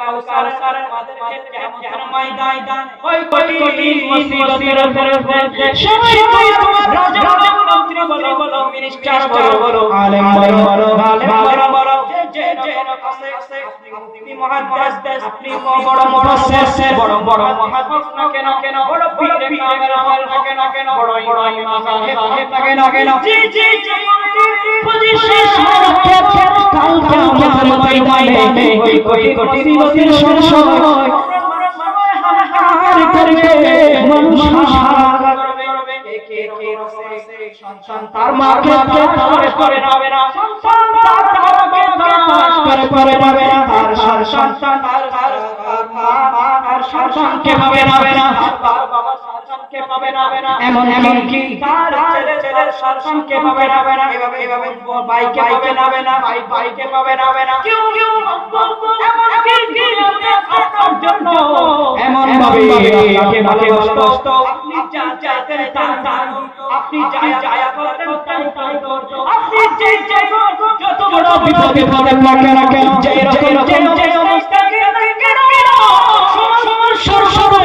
কাউসার আমাদেরকে কিয়ামতের ময়দান। ওই কঠিন মুসিবতের উপরে সবাই তোমার রাজা বলো মন্ত্রী বলো বলো মিনিস্টার বলো বলো আলেম বলো বলো আলেম বলো বলো। যে যে আছে আপনি মুহাদ্দিস আপনি বড় মুফাসসির বড় বড় মুহাদ্দিস না কেন? কেন বড় পীর কামেল আমল না কেন? কেন বড় বড় ইমাম সাহেব না কেন? কেন জি জি জি কোটি কোটি একে একে সন্তান তার মাকে করে নাবে না সন্তান তার বাবাকে করে করে নাবে না তার সন্তান তার মা তার সন্তানকে পাবে নাবে না তার বাবা সন্তানকে পাবে না এমন এমন কি তার ছেলে ছেলের সন্তানকে পাবে না এভাবে এভাবে ভাইকে পাবে নাবে না ভাই ভাইকে পাবে নাবে না কেউ কেউ এমন কি কি আপনার জন্য এমন ভাবে আপনাকে ভালোবাসত আপনি যা চাইতেন আপনি করতেন তাই তাই করত আপনি যে যে যত বড় বিপদে পড়েন না কেন যে রকম যে যে অবস্থায় থাকেন কেন কেন সমস্যার সময়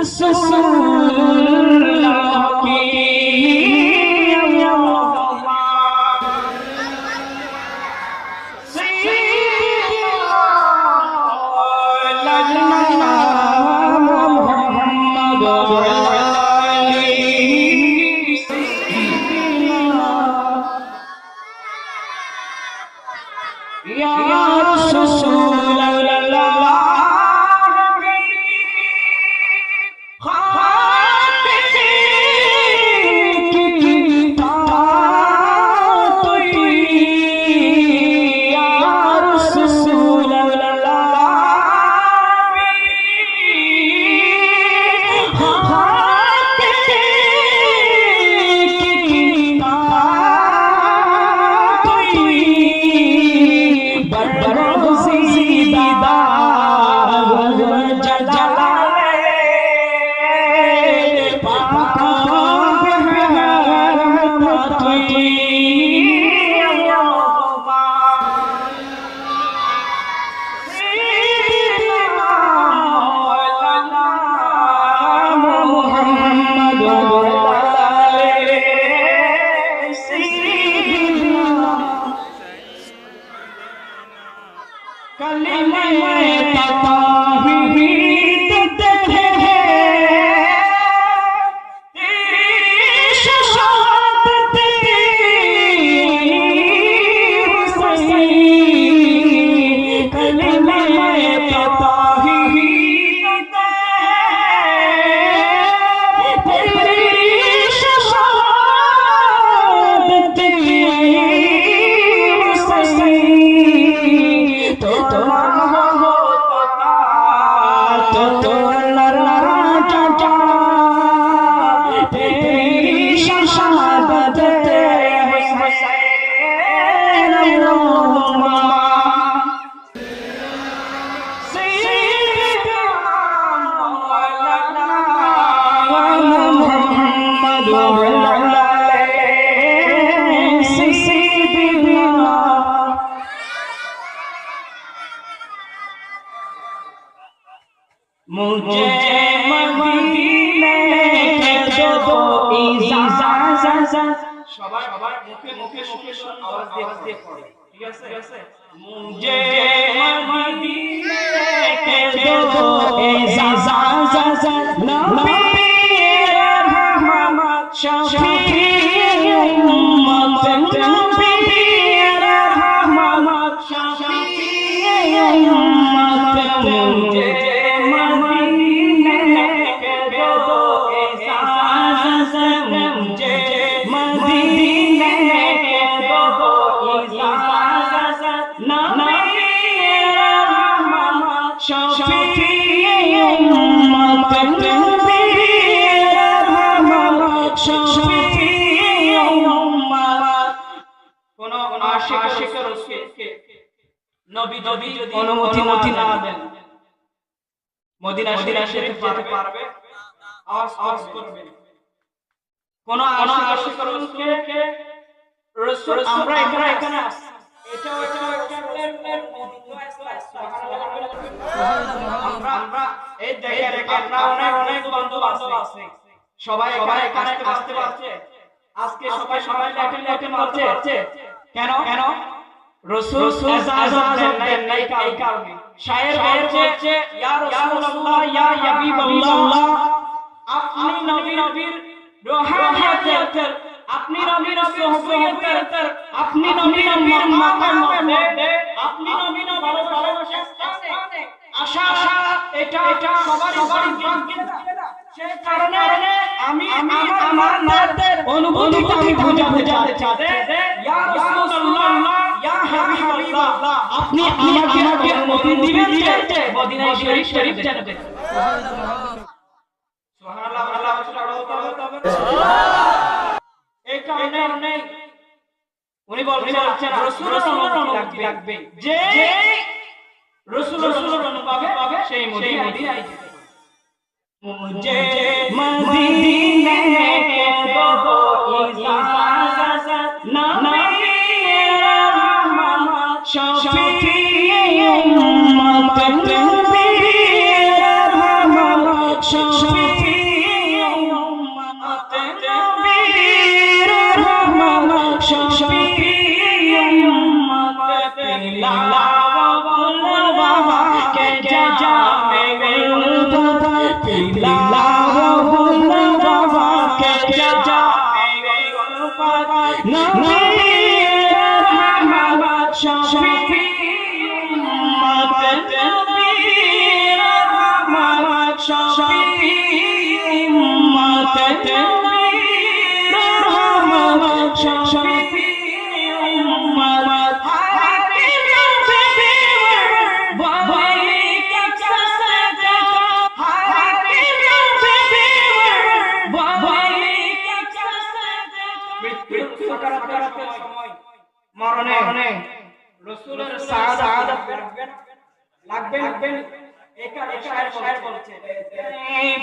হবে Rasulullah मुझे মদিনা তো ইজাজত সবাই সবাই মুখে মুখে মুখে আওয়াজ দিয়ে আওয়াজ দিয়ে পড়ে ঠিক আছে ঠিক আছে মুঝে মদিনা তো ইজাজত নবী রহমত শফি উম্মত আশিক রাসূলকে নবী নবী যদি অনুমতি অনুমতি না দেন। মদিনা শরীফ যেতে পারবে আওয়াজ আওয়াজ করবে। কোন আশিক রাসূলকে রাসূল আমরা এখানে এখানে আসছি। এটা এটা আমরা আমরা এই দেখে দেখে অনেক অনেক বন্ধু বান্ধব আছে। সবাই সবাই এখানে আসতে পারছে। আজকে সবাই সবাই ল্যাটিন ল্যাটিন করছে কেন কেন রসুল এজাজত দেন নাই এই কারণে শায়ের বলছে ইয়া রাসূলুল্লাহ ইয়া হাবিবাল্লাহ আপনি নবী নবীর রোহানিয়তের আপনি নবী নবীর সোহবতের আপনি নবী নবীর মাকামের মধ্যে আপনি নবী নবীর ভালোবাসার স্থানে আশা আশা এটা এটা সবার সবার ভাগ্যের সেই কারণে আমি আমি আমার নাদের অনুভূতিটা আমি বোঝাতে চাতে ইয়া রাসূলুল্লাহ ইয়া হাবিবাল্লাহ। আপনি আমাকে আমাকে অনুমতি দিবেন যে মদিনা শরীফ শরীফ যেতে সুবহানাল্লাহ আল্লাহ এই কারণে উনি বলছেন রসুলের লাগবে। যে রসুল রসুলের পাবে সেই মদিনায় मुझे मदीने के दो इजाज़त नबी মরণে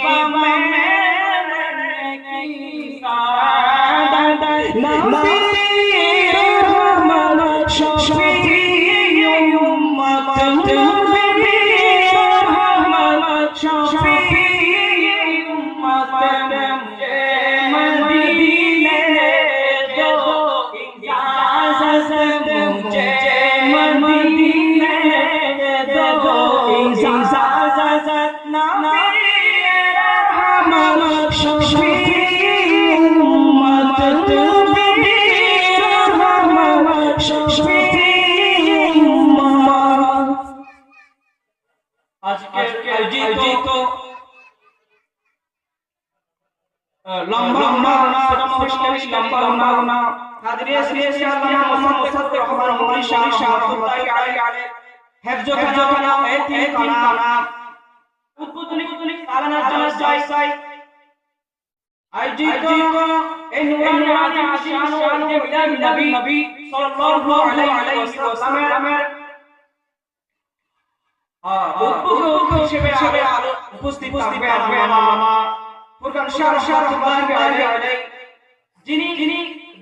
Mama. যিনি যিনি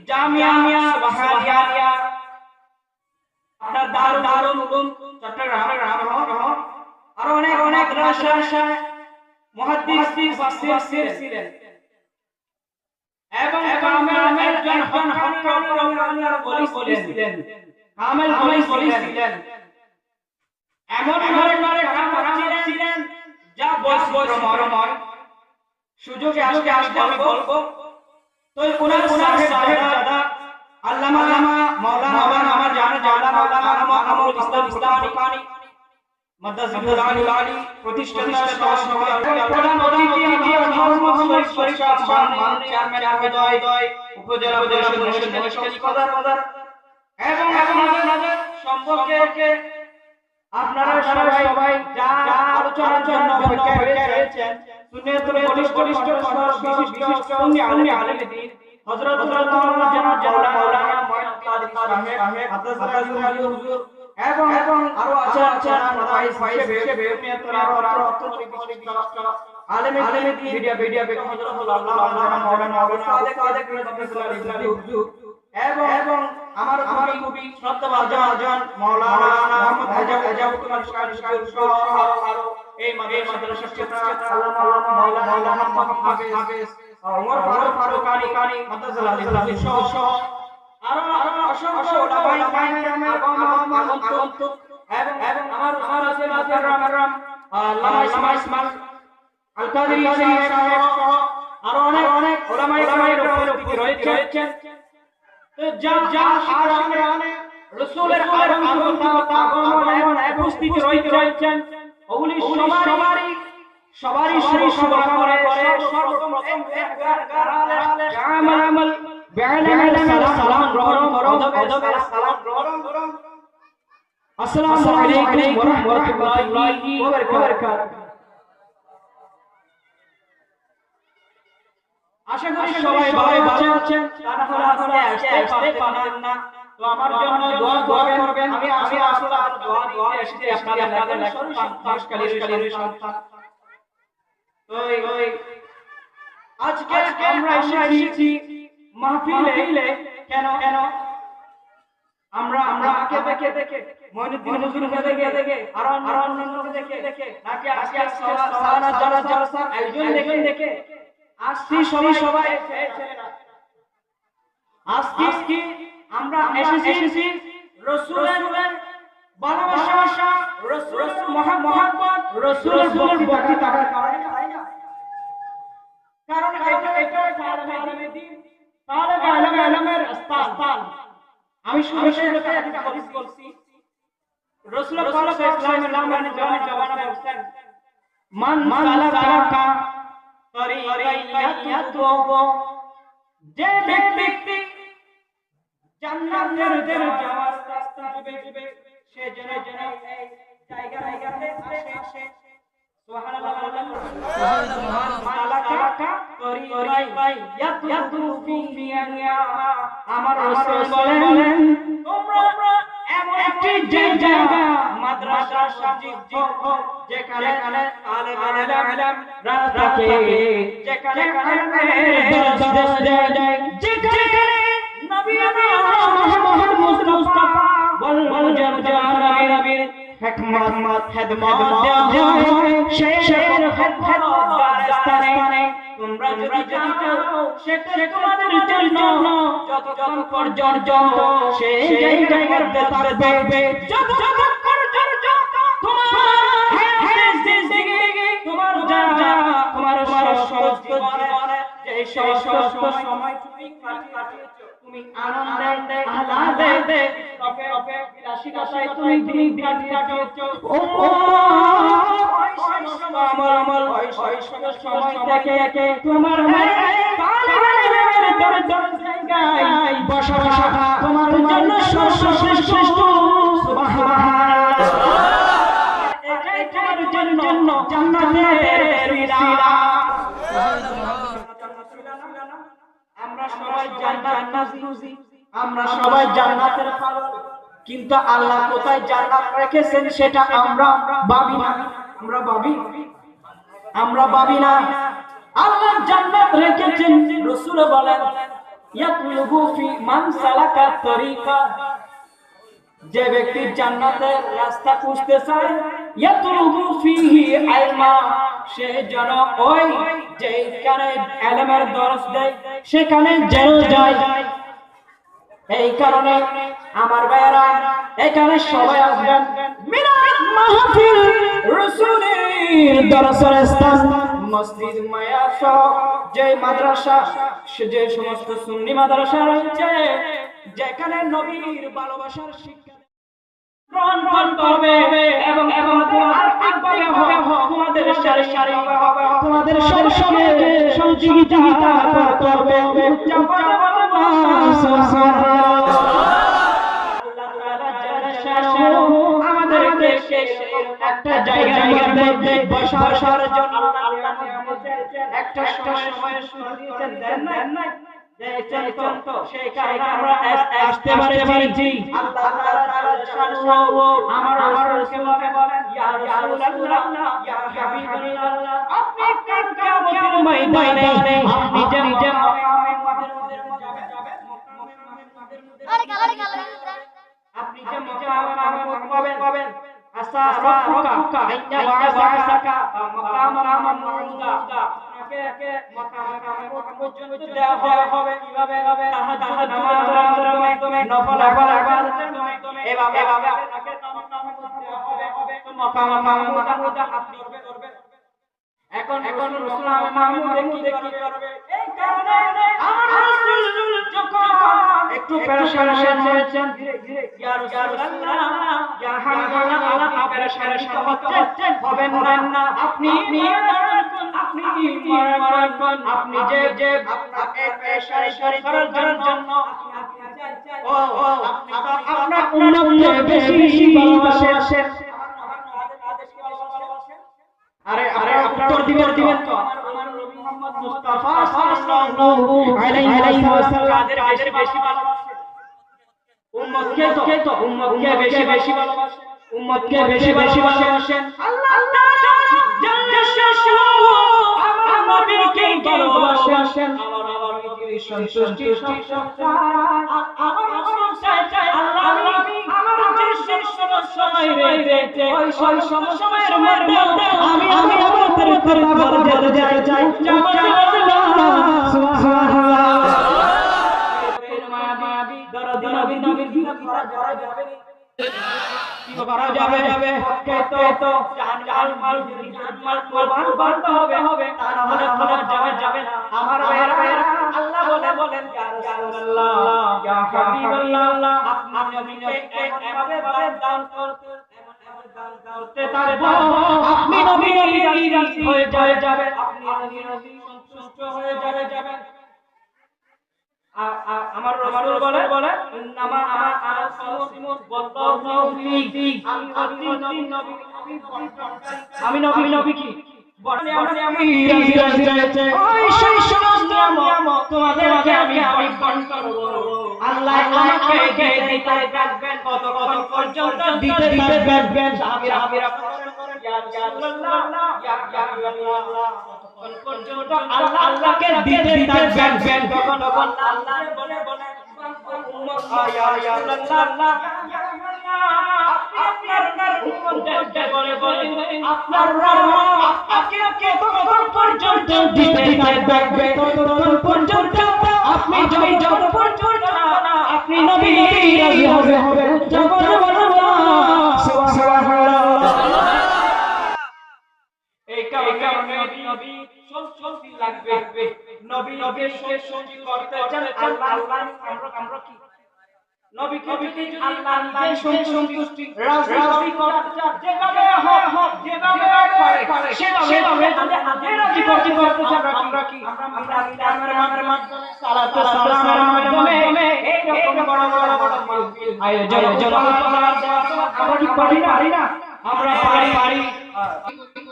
জামিয়া সুবহানিয়া আপনার দারুল দারুল উলুম চট্টগ্রাম গ্রাম আরও অনেক অনেক রাশা মুহাদ্দিস মুফাসসির ছিলেন এবং কামেল একজন হক আল্লাহর ওলি ছিলেন কামেল ওলি ছিলেন এমন ধরনের কাম ছিলেন যা বৈচিত্র্যময় সুযোগে আজকে আসবে আমি বলব, তো ওনার ওনার আমার জানা জানা ইসলাম ইসলাম আপনারা সবাই সবাই যা আলোচনার জন্য অপেক্ষা রয়েছেন সুন্নাতুল বলিষ্ঠ বলিষ্ঠ বিশিষ্ট সুন্নি আলেম দিন হযরত আল্লাহ জানা জানা মাওলানা মুহাম্মদ কাদির সাহেব হাদাস আলী হুজুর এবং এবং আরও আছে আছে ভাই হিসেবে মেয়তরা অত্র অত্র আলেমে আলেমে মিডিয়া মিডিয়া বেগম হযরত আল্লাহ আল্লাহ মাওলানা মাওলানা সাদেক সাদেক রাদিয়াল্লাহু আলী হুজুর এবং এবং আমার আমার খুবই শ্রদ্ধাভাজন মাওলানা মোহাম্মদ আজাব আজাবুল আশকার সহ আরও এই মাদ্রাসার ছাত্র আল্লামা মাওলানা মোহাম্মদ হাফেজ ওমর ফারুক ফারুকানি কানি মাদ্রাসা আলী সহ সহ আরও অসংখ্য ওলামায়ে কেরামের আগমন এবং এবং আমার আমার আছে মুকাররম আল্লামা ইসমাইল আল কাদরি সাহেব আরও অনেক অনেক ওলামায়ে কেরামের উপস্থিত রয়েছেন যা যা শিক্ষাঙ্গনে রাসূলের আগমন আগমন উপস্থিত রয়েছেন ওগুলি সবারই সবারই শুভকামনা করে সর্বপ্রথম আমল আমল আসসালামু আলাইকুম ওয়া রাহমাতুল্লাহি ওয়া বারাকাতুহু। আশা করি সবাই ভালো ভালো আছেন। তারা হলে আসলে আসতে আসতে পারেন না। তো আমার জন্য দোয়া দোয়া করবেন। আমি আমি আসলে আপনার দোয়া দোয়া এসেছি আপনাদের আপনাদের সন্তানকালীর কালীর সন্তান তো আজকে আমরা এসেছি মাহফিলে কেন কেন? আমরা আমরা আগে দেখে দেখে মইনুদ্দিন হুজুরকে দেখে দেখে আর আর অন্যান্যকে দেখে দেখে। নাকি আজকে সালানা জানা জলসা একজন দেখে। দেখে আসছি সবাই সবাই আজকে আমরা এসেছি রসুলের ভালোবাসা রসুল মোহাম্মদ রসুলের বক্তৃতা কারণ। এটা এটা তালেবে দিন আমি শুরু শুরুতে একটা হাদিস বলছি। রাসূল পাক নাম মানে জওয়ান জওয়ানা বলছেন মান সালাকা তরিকায়াতুবু যে ব্যক্তি জান্নাতের যাওয়ার রাস্তা দিবে সে যেন যেন এই জায়গা জায়গাতে আসে সুবহানাল্লাহ আমার রাসূল বলেন তোমরা এমন একটি জায়গা মাদ্রাসা মসজিদ যেখানে আলেম আলেম রাতে হিকমত খেদমত দেওয়া হয় শের খেদমত তোমরা যদি যাও সেটা তোমাদের জন্য যতক্ষণ পর্যন্ত সেই জায়গার থাকবে যতক্ষণ পর্যন্ত তোমার হায়াতের জিন্দেগি তোমার যা তোমার সমস্ত জীবনে যে সমস্ত সময় তুমি কাটিয়েছো তুমি আনন্দে আহ্লাদে তোমার বসা বসা তোমার জন্য জন্য জান্নাতের আমরা সবাই জান্নাত খুঁজি আমরা সবাই জান্নাতের কিন্তু আল্লাহ কোথায় জান্নাত রেখেছেন সেটা আমরা ভাবি না। আমরা ভাবি? আমরা ভাবি না। আল্লাহ জান্নাত রেখেছেন। রাসূল বলেন, ইয়াতলুবু ফি মান তরিকা। যে ব্যক্তি জান্নাতের রাস্তা খুঁজতে চায়, ইয়াতলুবু ফিহি ইলমা সে যেন ওই যেখানে দরস দেয়, সেখানে যায়। এই কারণে আমার ভাইয়েরা এখানে সবাই আসবেন। মিলাদ মাহফিল রাসূলের দরসের স্থান মসজিদ মায়া সহ যে মাদ্রাসা যে সমস্ত সুন্নি মাদ্রাসা রয়েছে যেখানে নবীর ভালোবাসার শিক্ষা গ্রহণ করবে এবং এবং আর্থিকভাবে হবে তোমাদের হবে সব সঙ্গে সহযোগিতা করবে একটা জায়গার মধ্যে বসার জন্য একটা সময় সুযোগ দেন কারণে আমরা আস- আসতে পারেছি আল্লাহ আমার ইয়া ইয়া হাবিবাল্লাহ আপনি আপনি নিজে পাবেন পাবেন আসা আইনা ওয়াসাকা মাকাম মামুদা আপনাকে মাকাম মামুদ পর্যন্ত দেওয়া হবে কীভাবে হবে তাহাজ্জুদ নামাজের মাধ্যমে নফল নফল ইবাদতের মাধ্যমে এভাবে এভাবে আপনাকে মাকাম দেওয়া হবে হবে মামুদা আপনি করবেন এখন এখন রাসূল মাহমুদ কি করবে এই কারণে আমার রাসূল যখন একটু পেরেশান হয়েছেন ইয়া রাসূলুল্লাহ ইয়া হাবিবাল্লাহ আপনি পেরেশান হচ্ছেন হবেন না আপনি আপনি মারান আপনি যে যে আপনাকে পেরেশান করার জন্য ও ও আপনি আপনার উম্মতকে বেশি ভালোবাসেন আরে আরে উত্তর দিবেন দিবেন তো আমার নবী মুহাম্মদ মুস্তাফা সাল্লাল্লাহু আলাইহি ওয়াসাল্লাম কাদের বেশি বেশি ভালোবাসে উম্মতকে তো কে তো উম্মতকে বেশি বেশি ভালোবাসে উম্মতকে বেশি বেশি ভালোবাসেন আল্লাহ জাল্লা শাহু আমার নবীকে ভালোবাসেন আমার আমার নবীর সন্তুষ্টি আমার রাসূল চাই আল্লাহ নবী আমার যে সময় রয়েছে ওই ওই সময়ের মধ্যে আমি আমি আমার কথা বলতে যেতে চাই করা যাবে যাবে তো তো জান জান মাল জান মাল কুরবান করতে হবে হবে তা হলে হলে যাবে যাবে না আমার ভাইরা আল্লাহ বলে বলেন ইয়া রাসূলুল্লাহ ইয়া হাবিবাল্লাহ আপনি নবীকে এমন ভাবে ভাবে দান করতে এমন ভাবে দান করতে পারব আপনি নবী নবী রাজি হয়ে যায় যাবে আপনি নবী নবী সন্তুষ্ট হয়ে যাবে যাবে আমার রসুল বলে বলে নামা আমার আমার সিমত বল্লাহু ফি আমি নবী নবী আমি নবী নবী কি? বর্তমানে আমি আমি রাজি রয়েছে ওই সেই সমস্ত নিয়ামত তোমাদেরকে আমি আমি বন্টন করব। আল্লাহ আমাকে দিতে থাকবেন কত কত পর্যন্ত দিতে থাকবেন সাহাবীরা সাহাবীরা আল্লাহকে দিতে থাকবেন তখন তখন আল্লাহ বলে বলে আপনার আপনাকে ততক্ষণ পর্যন্ত দিতে থাকবে ততক্ষণ পর্যন্ত আপনি যত পর্যন্ত আপনি নবী হবে হবে যখন বলব সুবহানাল্লাহ এই কারণে নবী নবী চলতি লাগবে নবী নবী সঙ্গী করতে চান। আল্লাহ আল্লাহ আমরা আমরা কি নবী নবী কি আল্লাহ সন্তুষ্টি রাজি করতে চান যেভাবে হোক হোক যেভাবে পারে সেভাবে যদি আল্লাহ রাজি করতে করতে চান আমরা কি? আমরা ইসলামের মানের মাধ্যমে সালাত সালামের মাধ্যমে এই রকম বড় বড় বড় মাহফিল আয়োজন করার আমরা কি পারি না? আমরা পারি পারি।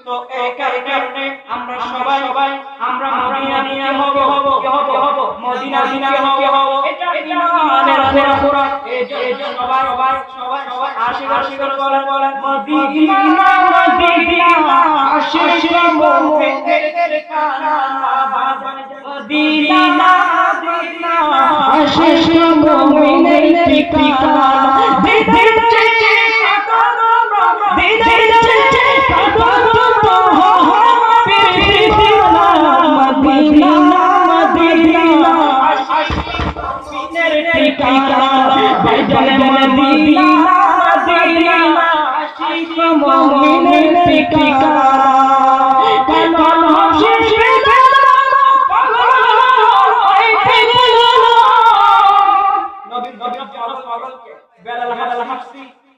তো এই কারণে আমরা সবাই সবাই আমরা মদিনা হব হব হব হব মদিনা দিনা হব হব এটা ইমানের পুরা এই জন্য সবাই সবাই সবাই সবাই আশিক আশিক বলে বলে মদিনা মদিনা আশিক মুমিনের কানা মদিনা মদিনা আশিক মুমিনের ঠিকানা দিতে বেলাল হালাল হাফসি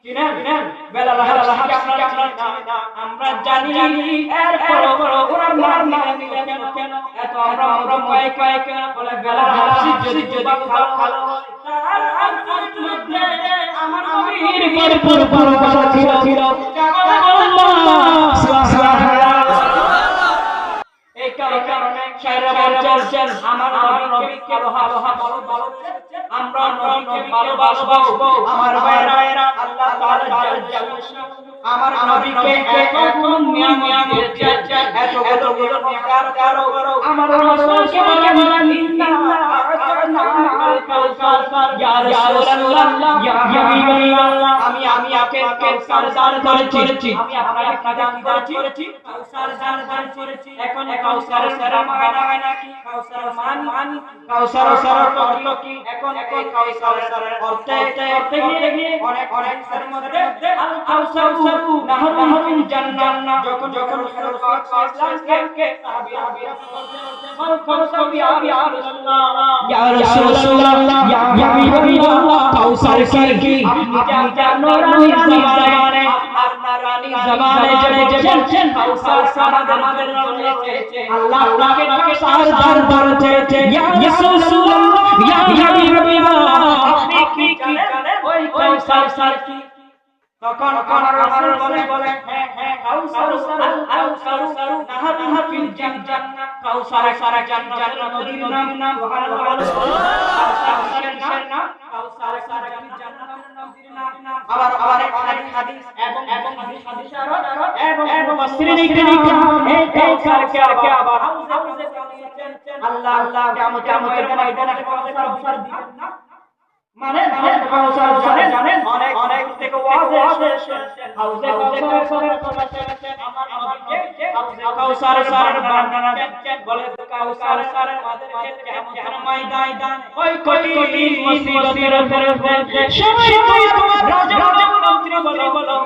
চিনেন চিনেন বেলাল হালাল হাফসি আমরা জানি এর বড় বড় ওনার মার মার নিলে কেন এত আমরা আমরা কয় কয় কেন বলে বেলাল হাফসি যদি যদি ভালো ভালো তার আন্তরিক আমার নবীর পর পর ছিল ছিল এই কারণে শায়রা বলছেন আমার নবীকে বলো আমরা নবীকে ভালোবাসবো আমার ভাইরা আল্লাহ তাআলা আমার নবীকে এত নিয়ামত দিয়েছে এত নিয়ামত আমার রাসূলকে বলেন ইন্না রাসূলুল্লাহ হাবিবাল্লাহ আমি আমি আপনি কাউসার দান করেছি আমি আপনাকে কি দান করেছি কাউসার দান দান করেছি এখন কাউসারের সারা মানে হয় নাকি কাউসার মান মান কাউসার সারার অর্থ কি এখন এখন কাউসার সারার অর্থ অর্থ গিয়ে অনেক অনেক সারের মধ্যে আল কাউসার নাহরু নাহরু জান্নাত যখন যখন রাসূল পাক ইসলামকে সাহাবীরা বল খরচ ইয়া রাসূলুল্লাহ ইয়া রাসূলুল্লাহ, ইয়া হাবিবাল্লাহ, কাউসার কি আপনি জানো রানী জামানে, আপনার রানী জামানে যে কাউসার সারা আমাদের রয়েছে আল্লাহ আপনাকে কাউসার দান করেছে, ইয়া রাসূলুল্লাহ, ইয়া হাবিবাল্লাহ, আপনি কি জানেন? ওই কাউসার সার কি তখন আমার মনে বলে হ্যাঁ হ্যাঁ কাউসার আল কাউসার ফিল জান্নাত কাউসার সারা জান্নাত নদীর নাম নাম কাউসার সারা নাম আবার আবার এক হাদিস হাদিস এবং এবং হাদিস আরও এবং এবং মুসলিমিন এই কাউসার কে কে আবার আল্লাহ আল্লাহ কিয়ামতের ময়দানে কাউসার মানে মানে কাউসার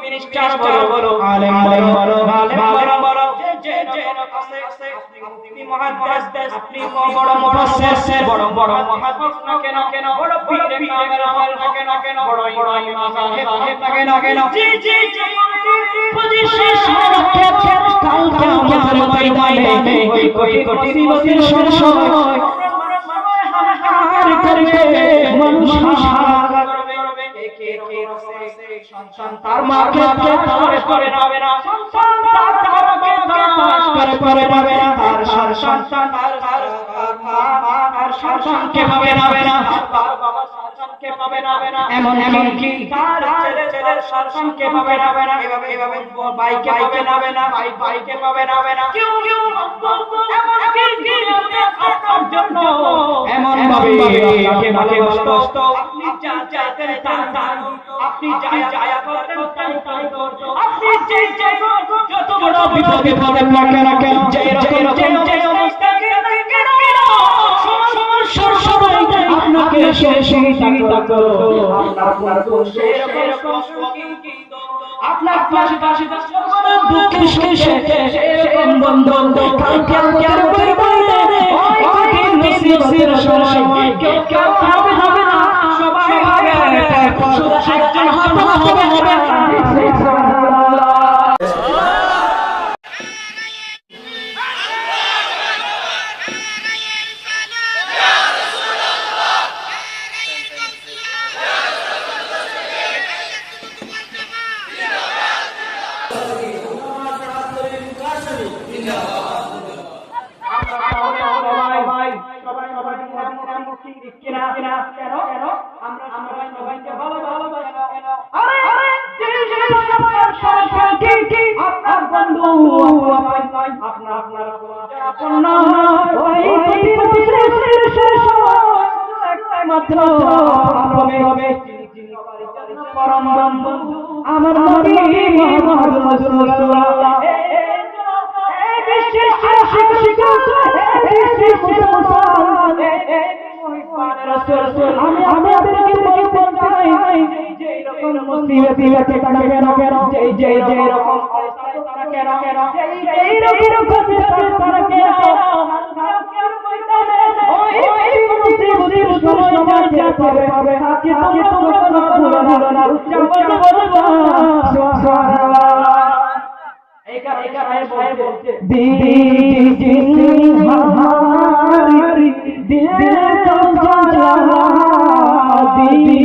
মিনিস্টার বলো বলো আলেম বলো বলো যে আছে আপনি আপনি বড় মুফাসসির বড় বড় মুহাদ্দিস না কেন কেন বড় পীর কামেল আমল না কেন কেন বড় বড় ইমাম সাহেব না কেন কেন জি জি জি পজিশন রাখে কাল কিয়ামতের ময়দানে ওই কোটি কোটি মুসিবতের সময় হাহাকার করবে মানুষ একে সন্তান তার মাকে তালাশ করে না সন্তান তার তালাশ করে করে না তার সন্তান তার মা তার সন্তানকে পাবে না। তার পাবে না এমন এমন কি তার ছেলে ছেলের সন্তানকে পাবে না এভাবে এভাবে ভাইকে পাবে নাবে না ভাই ভাইকে পাবে নাবে না কেউ কেউ এমন কি কি আপনার জন্য এমন ভাবে আপনাকে ভালোবাসত আপনি যা চাইতেন তা তা আপনি যা যা করতেন তাই তাই করত আপনি যে যে যত বড় বিপদে পড়েন না কেন যে রকম যে অবস্থা সে সহযোগিতা করো। আপনার পাশে পাশে দুঃখে সুখে এরকম বন্ধন কালকে কেন সময় কেউ কেউ হবে হবে না। সবাই হবে। হবে। হবে। যে রকম মুসিবত আছে কেন কেন কেন যে যে যে রকম কেন কেন এই রকম তারা কেন ওই মুসিবতের Thank you.